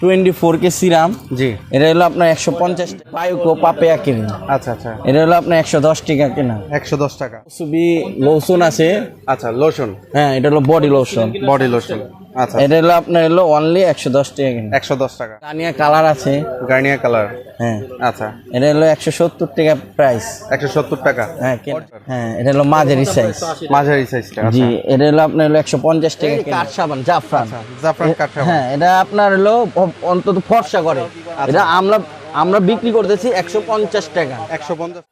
Twenty four K serum. জি। এটা হলো আপনার একশো পঞ্চাশ পায়ুকো পাপেয়া কিনে। আচ্ছা আচ্ছা। এটা হলো আপনার একশো দশ টাকা কেনা। একশো দশ টাকা। সুবি লোশন আছে। আচ্ছা লোশন। হ্যাঁ এটা হলো বডি লোশন। Body lotion. আচ্ছা এটা হলো আপনার হলো অনলি একশো দশ টাকা একশো দশ টাকা। কালার আছে। Garnier colour. হ্যাঁ। আচ্ছা। এটা হলো একশো সত্তর টাকা প্রাইস একশো সত্তর টাকা। হ্যাঁ হ্যাঁ এটা হলো মাঝারি সাইজ মাঝারি সাইজটা জি এটা হলো আপনার হলো একশো পঞ্চাশ টাকা কাঠ সাবান জাফরান। জাফরান কাঠা হ্যাঁ এটা আপনার হলো অন্তত ফর্সা করে। এটা আমরা আমরা বিক্রি করতেছি একশো পঞ্চাশ টাকা। একশো পঞ্চাশ।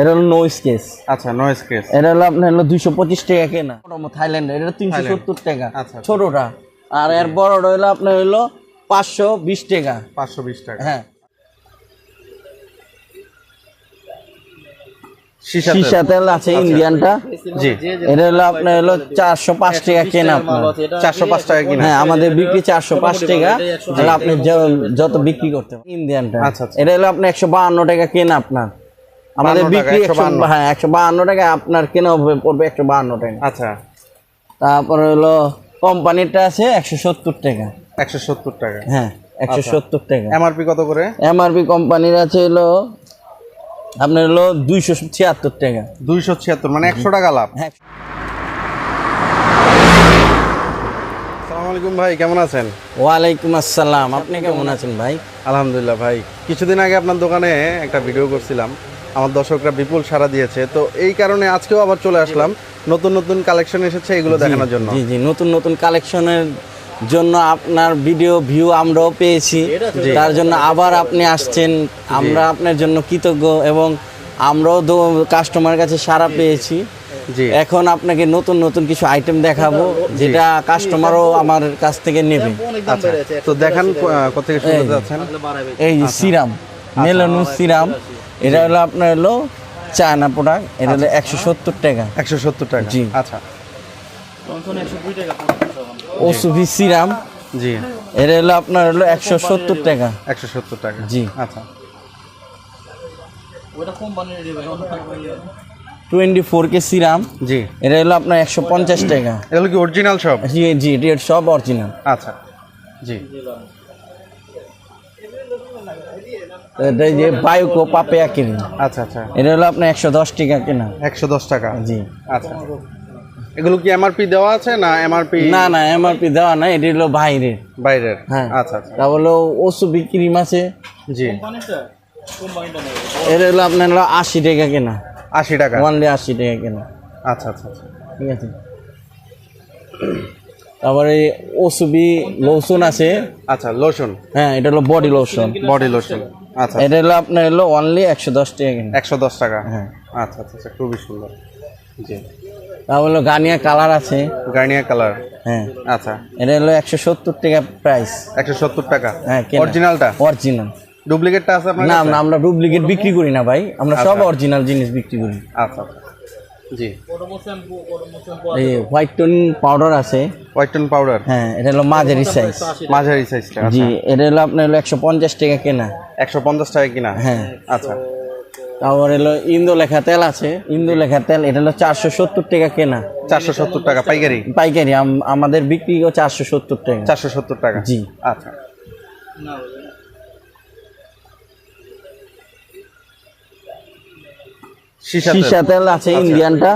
এটা হলো নো স্কেচ আচ্ছা নয়েস কেস এটা হলো আপনার হলো দুইশো পঁচিশ টাকা কেনা। থাইল্যান্ড এটা তিনশো সত্তর টাকা। আচ্ছা। ছোটটা। আর এর বড়টা হলো আপনার হলো পাঁচশো বিশ টাকা। পাঁচশো বিশ টাকা। হ্যাঁ। সীসা তেল। আছে ইন্ডিয়ানটা জি। এটা হলো আপনার হলো চারশো পাঁচ টাকা কেনা আপনার। চারশো পাঁচ টাকা কিনা হ্যাঁ আমাদের বিক্রি চারশো পাঁচ টাকা। তাহলে আপনি যত বিক্রি করতে পারেন। ইন্ডিয়ানটা আচ্ছা, আচ্ছা। এটা হলো আপনার একশো বাহান্ন টাকা কেনা আপনার। আমাদের বিক্রি হ্যাঁ একশো বাহান্ন টাকা আপনার কেনা পড়বে একশো বাহান্ন টাকা। আচ্ছা। তারপরে হলো কোম্পানিটা আছে একশো সত্তর টাকা। একশো সত্তর টাকা। হ্যাঁ একশো সত্তর টাকা। এমআরপি কত করে? এমআরপি কোম্পানির আছে হলো আপনার হলো দুইশো ছিয়াত্তর টাকা। দুইশো ছিয়াত্তর মানে একশো টাকা লাভ। হ্যাঁ। আসসালামু আলাইকুম ভাই কেমন আছেন? ওয়ালাইকুম আসসালাম। আপনি কেমন আছেন ভাই? আলহামদুলিল্লাহ ভাই কিছুদিন আগে আপনার দোকানে একটা ভিডিও করছিলাম। আমার দর্শকরা বিপুল সাড়া দিয়েছে। তো এই কারণে আজকেও আবার চলে আসলাম। নতুন নতুন কালেকশন এসেছে এগুলো দেখানোর জন্য। জি জি নতুন নতুন কালেকশনের জন্য আপনার ভিডিও ভিউ আমরাও পেয়েছি। তার জন্য আবার আপনি আসছেন। আমরা আপনার জন্য কৃতজ্ঞ এবং আমরাও কাস্টমার কাছে সাড়া পেয়েছি। জি। এখন আপনাকে নতুন নতুন কিছু আইটেম দেখাবো যেটা কাস্টমারও আমার কাছ থেকে নেবে। আচ্ছা তো দেখান যাচ্ছেন এই যে সিরাম মেলানো সিরাম। এটা হলো আপনার হলো চায়না প্রোডাক্ট এটা হলো একশো সত্তর টাকা। একশো সত্তর টাকা। জি। আচ্ছা। ওসুভি সিরাম। জি। এটা হলো আপনার হলো একশো সত্তর টাকা। একশো সত্তর টাকা। জি। আচ্ছা। Twenty four K serum. জি। এটা হলো আপনার একশো পঞ্চাশ টাকা। এগুলো কি অরিজিনাল সব? জি জি রেট সব অরিজিনাল আচ্ছা। জি। যে বায়ুকো পাপেয়া কিনে। আচ্ছা আচ্ছা। এটা হলো আপনার একশো দশ টাকা কেনা। একশো দশ টাকা? জি। আচ্ছা। এগুলো কি এমআরপি দেওয়া আছে না এমআরপি না না এমআরপি দেওয়া না এটা হলো বাইরের। বাইরের? হ্যাঁ। আচ্ছা আচ্ছা। তা হলো ওসুবি ক্রিম আছে জি। এটা হলো আপনার হলো আশি টাকা কেনা। আশি টাকা। ওয়ানলি আশি টাকা কেনা। আচ্ছা আচ্ছা আচ্ছা। ঠিক আছে। তারপরে ওসুবি লোশন আছে। আচ্ছা লোশন। হ্যাঁ এটা হলো বডি লোশন। Body lotion. এটা হলো আপনার হলো অনলি একশো দশ টাকা একশো দশ টাকা? হ্যাঁ। আচ্ছা আচ্ছা আচ্ছা খুবই সুন্দর। জি। হলো গানিয়া কালার আছে। Garnier colour? হ্যাঁ। আচ্ছা। এটা হলো একশো সত্তর টাকা প্রাইস একশো সত্তর টাকা? হ্যাঁ অরিজিনালটা অরিজিনাল ডুপ্লিকেটটা আছে আপনার না না আমরা ডুপ্লিকেট বিক্রি করি না ভাই। আমরা সব অরিজিনাল জিনিস বিক্রি করি। আচ্ছা আচ্ছা। জি। এই হোয়াইট টোন পাউডার আছে। White tone powder? হ্যাঁ এটা হলো মাঝারি সাইজ। মাঝারি সাইজটা জি এটা হলো আপনার হলো একশো পঞ্চাশ টাকা কেনা। একশো পঞ্চাশ টাকা কিনা? হ্যাঁ। আচ্ছা। তারপর হলো ইন্দো লেখা তেল আছে। ইন্দো লেখা তেল এটা হলো চারশো সত্তর টাকা কেনা। চারশো সত্তর টাকা পাইকারি? পাইকারি আম- আমাদের বিক্রি চারশো সত্তর টাকা। চারশো সত্তর টাকা। জি। আচ্ছা। সীসা তেল। আছে ইন্ডিয়ানটা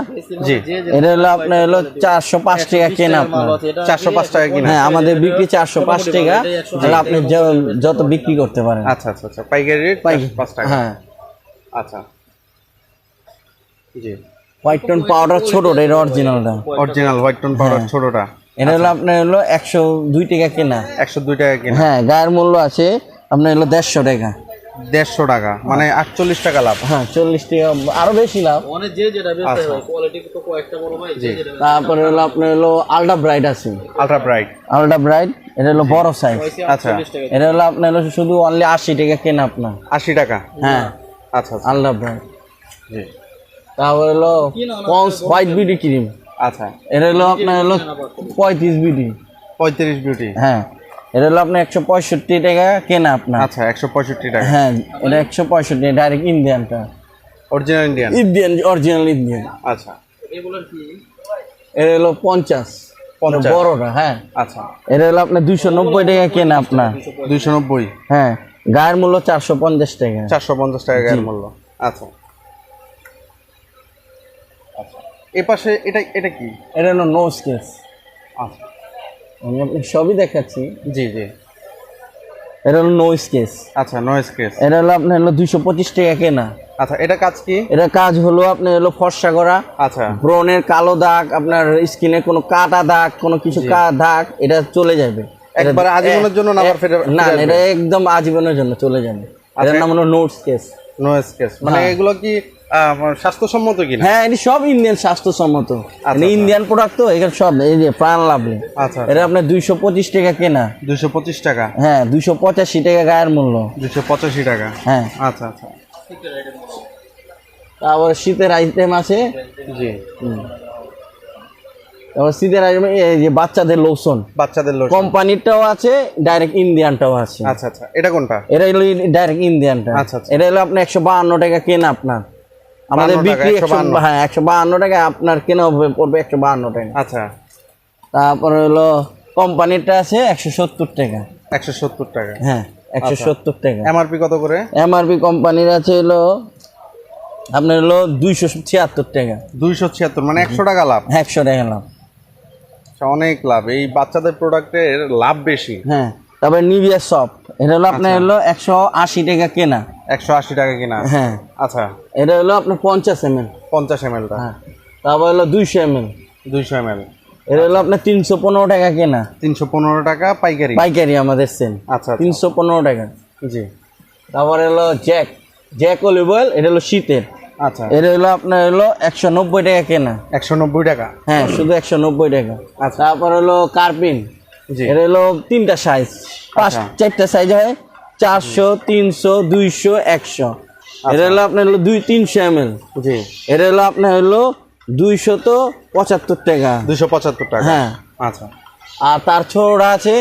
জি। এটা হলো আপনার হলো চারশো পাঁচ টাকা কেনা। আপনার চারশো পাঁচ টাকা কিনা। হ্যাঁ আমাদের বিক্রি চারশো পাঁচ টাকা। তাহলে আপনি যত বিক্রি করতে পারেন। আচ্ছা আচ্ছা আচ্ছা। পাইকারি রেট পাঁচ টাকা। হ্যাঁ। আচ্ছা। জি। হোয়াইট টোন পাউডার ছোটটা এটা অরিজিনালটা অরিজিনাল হোয়াইট টোন পাউডার হ্যাঁ। ছোটটা। এটা হলো আপনার হলো একশো দুই টাকা কেনা। একশো দুই টাকা কিনা। হ্যাঁ গায়ের মূল্য আছে আপনার হলো দেড়শো টাকা। দেড়শো টাকা মানে আটচল্লিশ টাকা লাভ। হ্যাঁ চল্লিশ টাকা আরও বেশি লাভ। আচ্ছা। জি। তারপরে হলো আপনার হলো আলডা ব্রাইট আছে। আলট্রা ব্রাইট আলডা ব্রাইট এটা হলো বড় সাইজ আচ্ছা। এটা হলো আপনার হলো শুধু অনলি আশি টাকা কেনা আপনার। আশি টাকা? হ্যাঁ। আচ্ছা আচ্ছা। আলডা ব্রাইট তারপরে হলো পন্স হোয়াইট বিউটি ক্রিম আচ্ছা। এটা হলো আপনার হলো পঁয়ত্রিশ বিউটি পঁয়ত্রিশ বিউটি হ্যাঁ। এটা হলো আপনার একশো পঁয়ষট্টি টাকা কেনা আপনার। আচ্ছা একশো পঁয়ষট্টি টাকা। হ্যাঁ এটা একশো পঁয়ষট্টি direct ইন্ডিয়ানটা original Indian Indian original Indian আচ্ছা। এটা হলো পঞ্চাশ। পঞ্চাশ। বড়টা হ্যাঁ। আচ্ছা। এটা হলো আপনার দুইশো নব্বই টাকা কেনা আপনার। দুইশো নব্বই? হ্যাঁ গায়ের মূল্য চারশো পঞ্চাশ টাকা। চারশো পঞ্চাশ টাকা গায়ের মূল্য। আচ্ছা। আচ্ছা। এ পাশে এটা এটা কি? এটা হলো নো স্কেচ আচ্ছা। আমি আপনি সবই দেখাচ্ছি। জি জি। এটা হলো নো স্কেচ আচ্ছা নয়েস কেস এটা হলো আপনার হলো দুইশো পঁচিশ টাকা কেনা। আচ্ছা এটা কাজ কি? এটা কাজ হলো আপনার হলো ফর্সা করা। আচ্ছা। ব্রণের কালো দাগ আপনার স্কিনে কোনো কাটা দাগ কোনো কিছু কা দাগ এটা চলে যাবে। একবারে আজীবনের জন্য না না এটা একদম আজীবনের জন্য চলে যাবে। এটার নাম হলো নোটস কেস নয়েস কেস মানে এগুলো কি স্বাস্থ্যসম্মত কিনা? হ্যাঁ এটি সব ইন্ডিয়ান স্বাস্থ্যসম্মত। আচ্ছা। ইন্ডিয়ান প্রোডাক্ট তো এখানে সব এই যে প্রাণ লাভলি। আচ্ছা এটা আপনার দুইশো পঁচিশ টাকা কেনা। দুইশো পঁচিশ টাকা? হ্যাঁ দুইশো পঁচাশি টাকা গায়ের মূল্য। দুইশো পঁচাশি টাকা? হ্যাঁ। আচ্ছা আচ্ছা। তারপর শীতের আইটেম আছে। জি। তারপর শীতের আইটেম এই যে বাচ্চাদের লোশন বাচ্চাদের লোক কোম্পানিরটাও আছে ডাইরেক্ট ইন্ডিয়ানটাও আছে। আচ্ছা আচ্ছা। এটা কোনটা? এটা হলো ডাইরেক্ট ইন্ডিয়ানটা আচ্ছা, আচ্ছা। এটা হলো আপনার একশো বাহান্ন টাকা কেনা আপনার। আমাদের বিক্রি একশো 152 হ্যাঁ একশো বাহান্ন টাকা আপনার কেনা পড়বে একশো বাহান্ন টাকা। আচ্ছা। তারপরে হলো কোম্পানিরটা আছে একশো সত্তর টাকা। একশো সত্তর টাকা। হ্যাঁ একশো আচ্ছা। সত্তর টাকা। এমআরপি কত করে? এমআরপি কোম্পানির আছে হলো আপনার হলো দুইশো ছিয়াত্তর টাকা। দুইশো ছিয়াত্তর মানে একশো টাকা লাভ। একশো টাকা লাভ। আচ্ছা, অনেক লাভ। এই বাচ্চাদের প্রোডাক্টের লাভ বেশি। হ্যাঁ তারপরে নিভিয়া সফট এটা হলো আচ্ছা। আপনার হলো একশো আশি টাকা কেনা। একশো আশি টাকা কিনা হ্যাঁ। আচ্ছা। এটা হলো আপনার পঞ্চাশ এম এল। পঞ্চাশ এম হ্যাঁ তারপর হলো দুইশো এম এল। দুইশো এম এটা হলো আপনার তিনশো পনেরো টাকা কেনা। তিনশো পনেরো টাকা পাইকারি। পাইকারি আমাদের সেল আচ্ছা আচ্ছা। তিনশো পনেরো টাকা। জি। তারপরে হলো জ্যাক। জ্যাক অলিভ অয়েল এটা হলো শীতের। আচ্ছা। এটা হলো আপনার হলো একশো নব্বই টাকা কেনা। একশো নব্বই টাকা। হ্যাঁ শুধু একশো নব্বই টাকা। আচ্ছা। তারপর হলো কার্পিন। জি। এটা হলো তিনটা সাইজ পাঁচ আচ্ছা। চারটা সাইজ হয়। চারশো তিনশো দুইশো একশো। এটা হলো আপনার হলো দুই তিনশো এম এল এটা হলো আপনার হলো দুইশত পঁচাত্তর টাকা। দুইশো পঁচাত্তর টাকা। হ্যাঁ। আচ্ছা। আর তার ছোড়া আছে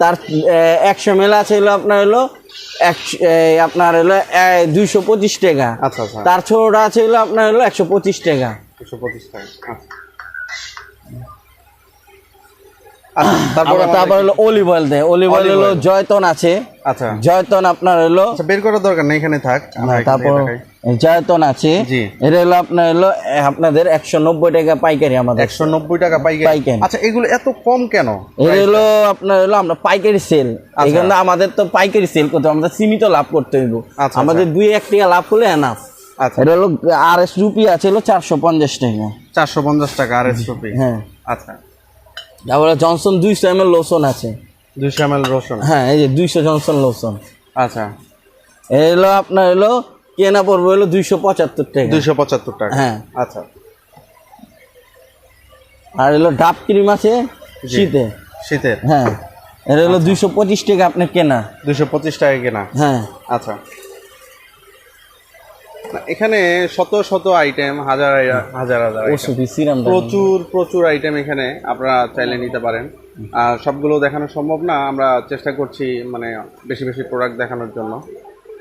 তার একশো মেল আছে হলো আপনার হলো একশো আপনার হলো দুইশো পঁচিশ টাকা। আচ্ছা আচ্ছা। তার ছোড়া আছে হলো আপনার হলো একশো পঁচিশ টাকা। দুশো পঁচিশ টাকা আচ্ছা। আচ্ছা তারপর হলো অলিভ অয়েল দেয়। অলিভ অয়েল হলো জয়তন আছে। আচ্ছা। জয়তন আপনার হলো আচ্ছা বের করার দরকার নেই এখানে থাক। আমরা এখান থেকে তারপর জয়তন আছে। এটা হলো আপনার হলো আপনাদের একশো নব্বই টাকা পাইকারি আমাদের। একশো নব্বই টাকা পাইকারি। আচ্ছা এগুলো এত কম কেন? এটা হলো আপনার হলো আমরা পাইকারি সেল এখানে আমাদের তো পাইকারি সেল করতে আমাদের সীমিত লাভ করতে হইব। আচ্ছা, আমাদের দুই এক টাকা লাভ হলে এনাফ আচ্ছা। এটা হলো আর এস রুপি আছে হলো চারশো পঞ্চাশ টাকা। চারশো পঞ্চাশ টাকা আর এস রুপি। হ্যাঁ। আচ্ছা। তারপরে জনসন দুইশো এম এল লোশন আছে। দুইশো এম এল রসুন হ্যাঁ এই যে দুইশো জনসন লোশন আচ্ছা। এই হলো আপনার হলো কেনা পড়বে হলো দুইশো পঁচাত্তর টাকা। দুইশো পঁচাত্তর টাকা। হ্যাঁ। আচ্ছা। আর এলো ডাব ক্রিম আছে। শীতে। শীতের হ্যাঁ। এটা হলো দুইশো পঁচিশ টাকা আপনার কেনা। দুইশো পঁচিশ টাকা কেনা। হ্যাঁ। আচ্ছা। এখানে শত শত আইটেম হাজার হাজার হাজার প্রচুর প্রচুর আইটেম এখানে আপনারা চাইলে নিতে পারেন। আর সবগুলো দেখানো সম্ভব না আমরা চেষ্টা করছি মানে বেশি বেশি প্রোডাক্ট দেখানোর জন্য।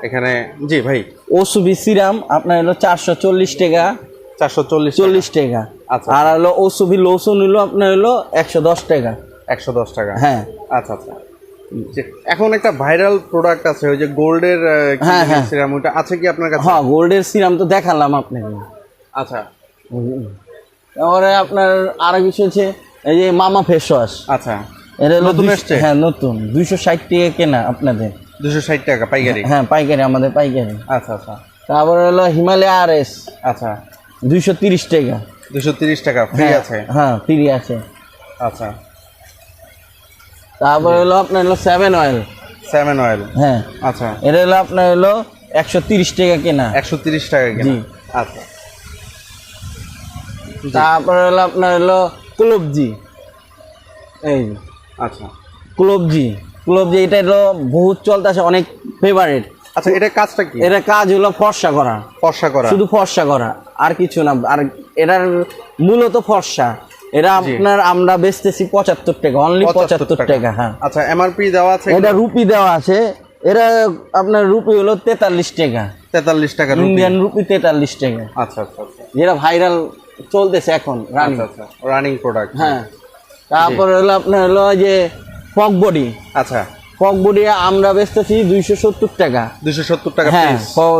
এখানে জি ভাই। ওষুধি সিরাম আপনার হলো চারশো চল্লিশ টাকা। চারশো চল্লিশ চল্লিশ টাকা। আচ্ছা। আর হলো ওষুধি লোশন হলো আপনার হলো একশো দশ টাকা। একশো দশ টাকা। হ্যাঁ। আচ্ছা আচ্ছা। এখন একটা ভাইরাল প্রোডাক্ট আছে ওই যে গোল্ডের হ্যাঁ, হ্যাঁ। সিরাম ওইটা আছে কি আপনার কাছে? হ্যাঁ গোল্ডের সিরাম তো দেখালাম আপনাকে। আচ্ছা। তারপরে আপনার আরও কিছু হচ্ছে এই যে মামা ফেস ওয়াশ আচ্ছা। এটা নতুন এসছে? হ্যাঁ নতুন। দুইশো ষাট টাকা কেনা আপনাদের। দুশো ষাট টাকা পাইকারি? হ্যাঁ পাইকারি আমাদের পাইকারি। আচ্ছা আচ্ছা। তারপরে হলো হিমালয় আর এস আচ্ছা। দুইশো তিরিশ টাকা। দুশো তিরিশ টাকা ফ্রি হ্যাঁ, আছে? হ্যাঁ ফ্রি আছে। আচ্ছা। তারপরে হলো আপনার হলো সেভেন অয়েল সেভেন অয়েল হ্যাঁ। আচ্ছা। এটা হলো আপনার হলো একশো তিরিশ টাকা কেনা। একশো তিরিশ টাকা কেনা। আচ্ছা। তারপরে হলো আপনার হলো কুলবজি। এই আচ্ছা। কুলবজি। কুলবজি এটা হলো বহুত চলতেছে অনেক ফেভারিট আচ্ছা এটা কাজটা কি? এটা কাজ হলো ফর্সা করা। ফর্সা করা। শুধু ফর্সা করা আর কিছু না। আর এটার মূলত ফর্সা। এটা আপনার আমরা বেচতেছি পঁচাত্তর টাকা অনলি পঁচাত্তর টাকা। হ্যাঁ। আচ্ছা এমআরপি দেওয়া আছে এটা রুপি দেওয়া আছে। এটা আপনার রুপি হলো তেতাল্লিশ টাকা। তেতাল্লিশ টাকা। ইন্ডিয়ান রুপি তেতাল্লিশ টাকা। আচ্ছা আচ্ছা আচ্ছা। যেটা ভাইরাল চলতেছে এখন রানিং আচ্ছা আচ্ছা। রানিং প্রোডাক্ট হ্যাঁ। তারপরে হলো আপনার হলো যে ফক বডি আচ্ছা। ফক বডি আমরা বেচতেছি দুইশো সত্তর টাকা। দুশো সত্তর টাকা হ্যাঁ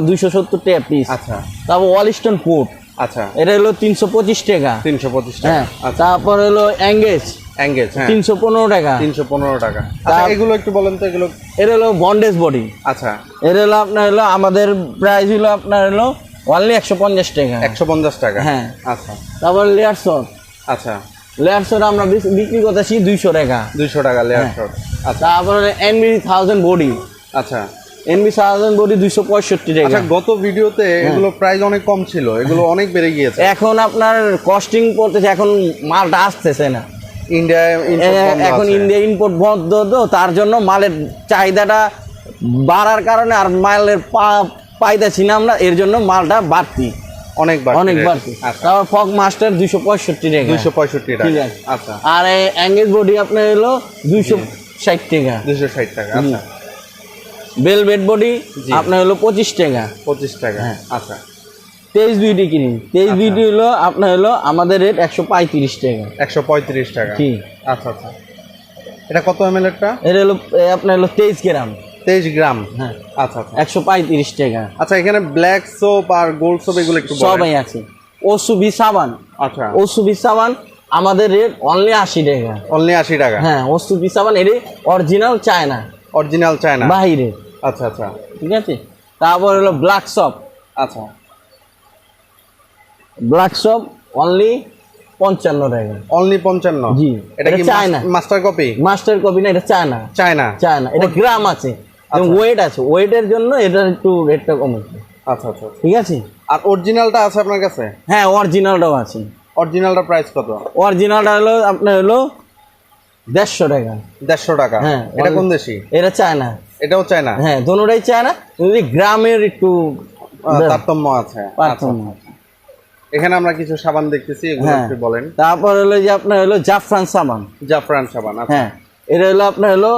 দুইশো সত্তর টাকা পিস আচ্ছা। তারপর ওয়ালিস্টন ফুড আচ্ছা। এটা হলো তিনশো পঁচিশ টাকা। তিনশো পঁচিশ টাকা। হ্যাঁ আচ্ছা। তারপর হলো অ্যাঙ্গেজ হ্যাঁ। তিনশো পনেরো টাকা। তিনশো পনেরো টাকা। আচ্ছা এগুলো একটু বলেন তো এগুলো এটা হলো বন্ডেজ বডি আচ্ছা। এটা হলো আপনার হলো আমাদের প্রাইস হলো আপনার হলো অনলি একশো পঞ্চাশ টাকা। একশো পঞ্চাশ টাকা। হ্যাঁ। আচ্ছা। তারপর লেয়ার শট আচ্ছা। লেয়ার শট আমরা বিক্রি করতেছি দুইশো টাকা। দুইশো টাকা লেয়ার হ্যাঁ। শট আচ্ছা। তারপরে এনবি থাউজেন্ড বডি আচ্ছা। এনবি থাউজেন্ড বডি দুইশো পঁয়ষট্টি আচ্ছা টাকা গত ভিডিওতে হ্যাঁ। এগুলো প্রাইস অনেক কম ছিল এগুলো অনেক বেড়ে গিয়েছে। এখন আপনার কস্টিং পড়তেছে এখন মালটা আসতেছে না। বন্ধ এখন ইন্ডিয়া ইম্পোর্ট বন্ধ তো তার জন্য মালের চাহিদাটা বাড়ার কারণে আর মালের পাইতেছি না আমরা এর জন্য মালটা বাড়তি। অনেক অনেক বাড়তি। আচ্ছা। তারপর ফক মাস্টার দুইশো পঁয়ষট্টি টাকা। দুইশো পঁয়ষট্টি টাকা। আচ্ছা। আর অ্যাঙ্গেজ বডি আপনার হলো দুইশো ষাট টাকা। দুইশো ষাট টাকা আচ্ছা। বেলভেট বডি আপনার হলো পঁচিশ টাকা। পঁচিশ টাকা হ্যাঁ। আচ্ছা। তেইশ দুইটি কিনি। তেইশ দুইটি হলো আপনার হলো আমাদের রেট একশো পঁয়ত্রিশ টাকা। একশো পঁয়ত্রিশ টাকা। কি আচ্ছা আচ্ছা। এটা কত এম এল এরটা এটা হলো আপনার হলো তেইশ গ্রাম। তেইশ গ্রাম। হ্যাঁ। আচ্ছা আচ্ছা। একশো পঁয়ত্রিশ টাকা। আচ্ছা এখানে ব্ল্যাক সোপ আর গোল্ড সোপ এগুলো একটু সবাই আছে। ওসুবি সাবান। আচ্ছা। ওসুবি সাবান আমাদের রেট অনলি আশি টাকা। অনলি আশি টাকা। হ্যাঁ ওসুবি সাবান এর অরিজিনাল চায়না অরিজিনাল চায়না বাহিরে। আচ্ছা আচ্ছা। ঠিক আছে? তারপর হলো ব্ল্যাক শপ আচ্ছা। ব্ল্যাক শপ অনলি পঞ্চান্ন টাকা। অনলি পঞ্চান্ন। জি, এটা কি China. Master copy master copy না এটা চায়না চায়না চায়না এটা গ্রাম আছে। এবং ওয়েট আছে। ওয়েটের জন্য এটা একটু রেটটা কমেছে আচ্ছা আচ্ছা ঠিক আছে? আর অরিজিনালটা আছে আপনার কাছে? হ্যাঁ অরিজিনালটাও আছে। অরিজিনালটা প্রাইস কত? অরিজিনালটা হলো আপনার হলো দেড়শো টাকা। দেড়শো টাকা। হ্যাঁ, এটা কোন দেশি? এটা চায়না। এটাও চায়না? হ্যাঁ দোনোটাই চায়না। যদি গ্রামের একটু তারতম্য আছে। আচ্ছা। পার্থক্য আছে। এখানে আমরা কিছু সাবান দেখতেছি এগুলো হ্যাঁ। একটু বলেন। তারপর হলো যে আপনার হলো জাফরান সাবান। জাফরান সাবান আচ্ছা। হ্যাঁ এটা হলো আপনার হলো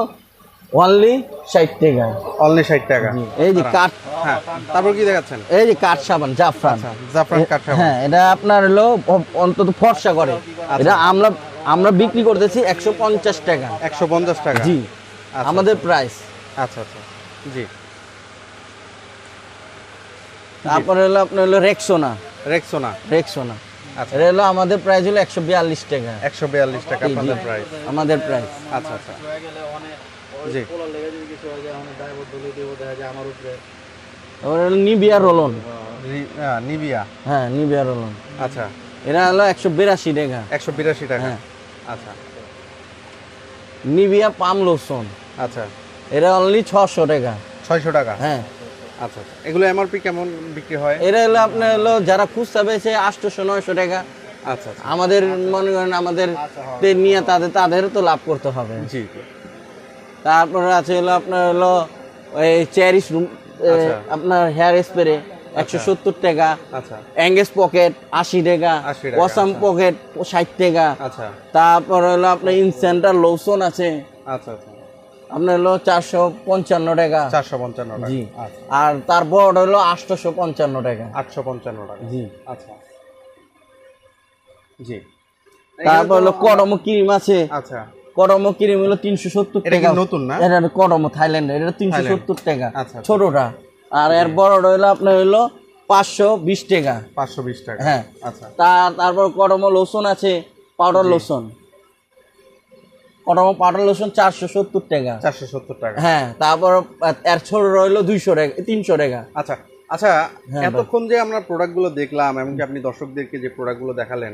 অনলি ষাট টাকা। অনলি ষাট টাকা। এই যে কাঠ হ্যাঁ তারপর কি দেখাচ্ছেন? এই যে কাঠ সাবান জাফরান। জাফরান কাঠ হ্যাঁ এটা আপনার হলো অন্তত ফর্সা করে। আচ্ছা। এটা আমরা আমরা বিক্রি করতেছি একশো পঞ্চাশ টাকা। একশো পঞ্চাশ টাকা। জি আচ্ছা। আমাদের প্রাইস আচ্ছা আচ্ছা। জি। তারপরে হলো আপনার হলো রেক্সোনা। রেক্সোনা। রেক্সোনা। আচ্ছা। এটা হলো আমাদের প্রাইস হলো একশো বিয়াল্লিশ টাকা। একশো বিয়াল্লিশ টাকা। আপনাদের প্রাইস আমাদের প্রাইস আচ্ছা আচ্ছা। জি। তারপরে হলো নিবিয়া রোলন। নিবিয়া। হ্যাঁ নিবিয়া রোলন। আচ্ছা। এটা হলো একশো বিরাশি টাকা। একশো বিরাশি টাকা। হ্যাঁ। আচ্ছা। নিবিয়া পাম লোশন আচ্ছা। এটা অনলি ছশো টাকা। ছয়শো টাকা? হ্যাঁ। আচ্ছা আচ্ছা। এগুলো এমআরপি কেমন বিক্রি হয়? এটা হলো আপনার হলো যারা খুচরা বেছে আটশোশো নয়শো টাকা। আচ্ছা আচ্ছা। আমাদের মনে করেন আমাদের নিয়ে তাদের তাদেরও তো লাভ করতে হবে। জি। তারপরে আছে হলো আপনার হলো ওই চেয়ারিস রুম আচ্ছা। আপনার হেয়ার স্প্রে। একশো সত্তর টাকা আচ্ছা। অ্যাঙ্গেজ পকেট আশি টাকা 80 ওয়াসাম আচ্ছা। পকেট ষাট টাকা। আচ্ছা। তারপর হলো আপনার ইনসেন্টার লোশন আছে। আচ্ছা আচ্ছা। আপনার হলো চারশো পঞ্চান্ন টাকা। চারশো পঞ্চান্ন জি। আচ্ছা। আর তারপর হলো আটশোশো পঞ্চান্ন টাকা। আটশো পঞ্চান্ন টাকা। জি। আচ্ছা। জি। তারপর হলো কডমো ক্রিম আছে। আচ্ছা। কডমো ক্রিম হলো তিনশো সত্তর টাকা। নতুন না? এটা কডমো থাইল্যান্ড এটা তিনশো সত্তর টাকা। আচ্ছা, আচ্ছা। ছোটটা। আর এর বড়টা হলো আপনার হইল পাঁচশো বিশ টাকা। পাঁচশো বিশ টাকা হ্যাঁ। আচ্ছা। তার তারপর কডমো লোশন আছে powder lotion Kodomo powder lotion চারশো সত্তর টাকা। চারশো সত্তর টাকা। হ্যাঁ তারপর এর ছোট রইল দুইশো টাকা তিনশো টাকা। আচ্ছা আচ্ছা হ্যাঁ, এতক্ষণ যে আমরা প্রোডাক্টগুলো দেখলাম এমনকি আপনি দর্শকদেরকে যে প্রোডাক্টগুলো দেখালেন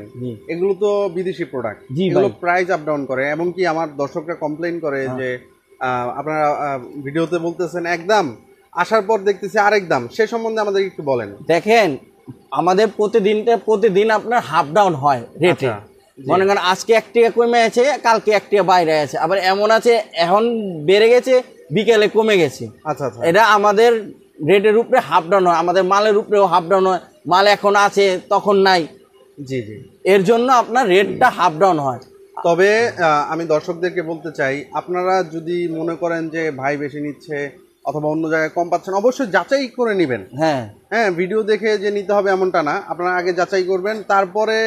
এগুলো তো বিদেশি প্রোডাক্ট। এগুলো প্রাইস আপ ডাউন করে এমনকি আমার দর্শকরা কমপ্লেন করে হ্যাঁ। যে আপনারা ভিডিওতে বলতেছেন একদম আসার পর দেখতেছি আরেক দাম। সে সম্বন্ধে আমাদের একটু বলেন। দেখেন আমাদের প্রতিদিনটা প্রতিদিন আপনার হাফ ডাউন হয় রেটে আচ্ছা, মনে করেন আজকে এক টাকা কমে আছে কালকে এক টাকা বাইরে আছে। আবার এমন আছে এখন বেড়ে গেছে বিকেলে কমে গেছে। আচ্ছা আচ্ছা। এটা আমাদের রেটের উপরে হাফ ডাউন হয়। আমাদের মালের উপরেও হাফ ডাউন হয়। মাল এখন আছে তখন নাই। জি জি। এর জন্য আপনার রেটটা হাফ ডাউন হয়। তবে আমি দর্শকদেরকে বলতে চাই আপনারা যদি মনে করেন যে ভাই বেশি নিচ্ছে অথবা অন্য জায়গায় কম পাচ্ছেন অবশ্যই যাচাই করে নেবেন। হ্যাঁ। হ্যাঁ ভিডিও দেখে যে নিতে হবে এমনটা না। আপনারা আগে যাচাই করবেন তারপরে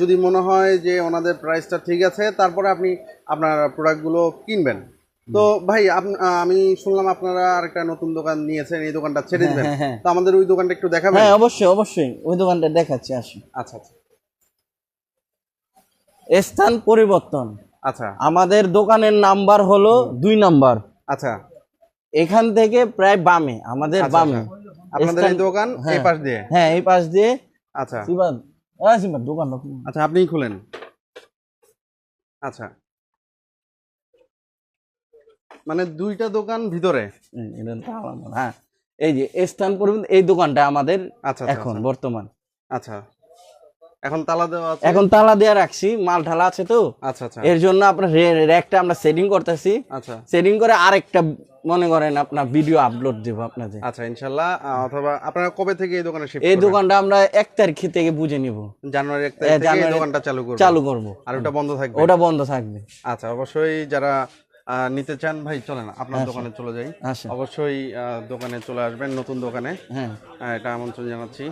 যদি মনে হয় যে ওনাদের প্রাইসটা ঠিক আছে তারপরে আপনি আপনার প্রোডাক্টগুলো কিনবেন। তো ভাই আমি শুনলাম আপনারা আরেকটা নতুন দোকান নিয়েছেন এই দোকানটা ছেড়ে দিবেন। হ্যাঁ, হ্যাঁ। তো আমাদের ওই দোকানটা একটু দেখাবেন? হ্যাঁ অবশ্যই অবশ্যই। ওই দোকানটা দেখাচ্ছি আসুন আচ্ছা আচ্ছা। স্থান পরিবর্তন। আচ্ছা। আমাদের দোকানের নাম্বার হলো দুই নাম্বার। আচ্ছা। এখান থেকে প্রায় বামে আমাদের আচ্ছা, বামে। আপনাদের এই দোকান এই হ্যাঁ। পাশ দিয়ে? হ্যাঁ এই পাশ দিয়ে। আচ্ছা। সিবাদ হ্যাঁ সিবাদ দোকান আচ্ছা আপনিই খুলেন। আচ্ছা। মানে দুইটা দোকান ভিতরে? হ্যাঁ। এই যে স্থান পরিবর্তন এই দোকানটা আমাদের আচ্ছা আচ্ছা, এখন আচ্ছা। বর্তমান। আচ্ছা। এখন তালা দেওয়া আছে? এখন তালা দেওয়া রাখছি মাল ঠালা আছে তো। আচ্ছা আচ্ছা। এর জন্য আপনার র্যাকটা আমরা সেটিং করতেছি। আচ্ছা। সেটিং করে আরেকটা মনে করেন আপনার ভিডিও আপলোড দেবো আপনাদের। আচ্ছা ইনশাল্লাহ আহ, অথবা আপনারা কবে থেকে এই দোকানে শিফট এই দোকানটা আমরা এক তারিখ থেকে বুঝে নিব। জানুয়ারি এক এ, তারিখ থেকে এই দোকানটা চালু করবেন চালু করব। আর ওটা বন্ধ থাকবে? ওটা বন্ধ থাকবে। আচ্ছা অবশ্যই যারা নিতে চান ভাই চলেন আপনার আচ্ছা। দোকানে চলে যাই। অবশ্যই আহ, দোকানে চলে আসবেন নতুন দোকানে। হ্যাঁ। এটা আমন্ত্রণ জানাচ্ছি।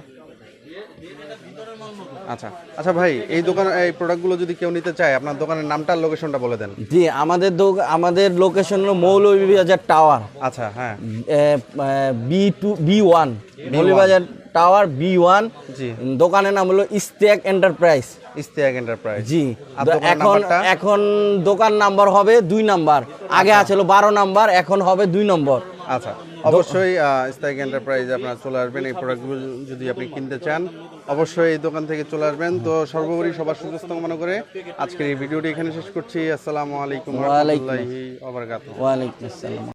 আচ্ছা। আচ্ছা ভাই এই দোকান এই প্রোডাক্টগুলো যদি কেউ নিতে চায় আপনার দোকানের নামটা লোকেশনটা বলে দেন। জি আমাদের আমাদের লোকেশন হলো মৌলভীবাজার টাওয়ার আচ্ছা হ্যাঁ। B two B one Moulvibazar tower B one দোকানের নাম হলো ইস্তেক এন্টারপ্রাইজ ইস্তিয়াক এন্টারপ্রাইজ জি। এখন এখন দোকান নাম্বার হবে দুই নাম্বার। আগে আছিল বারো নাম্বার এখন হবে দুই নম্বর। আচ্ছা। অবশ্যই স্টাইক এন্টারপ্রাইজে আপনার চলে আসবেন। এই প্রোডাক্টগুলো যদি আপনি কিনতে চান অবশ্যই এই দোকান থেকে চলে আসবেন। তো সর্বোপরি সবার সুস্থ মনে করে আজকের এই ভিডিওটি এখানে শেষ করছি। আসসালামু আলাইকুম ওয়া বারাকাতুহু। আসসালাম।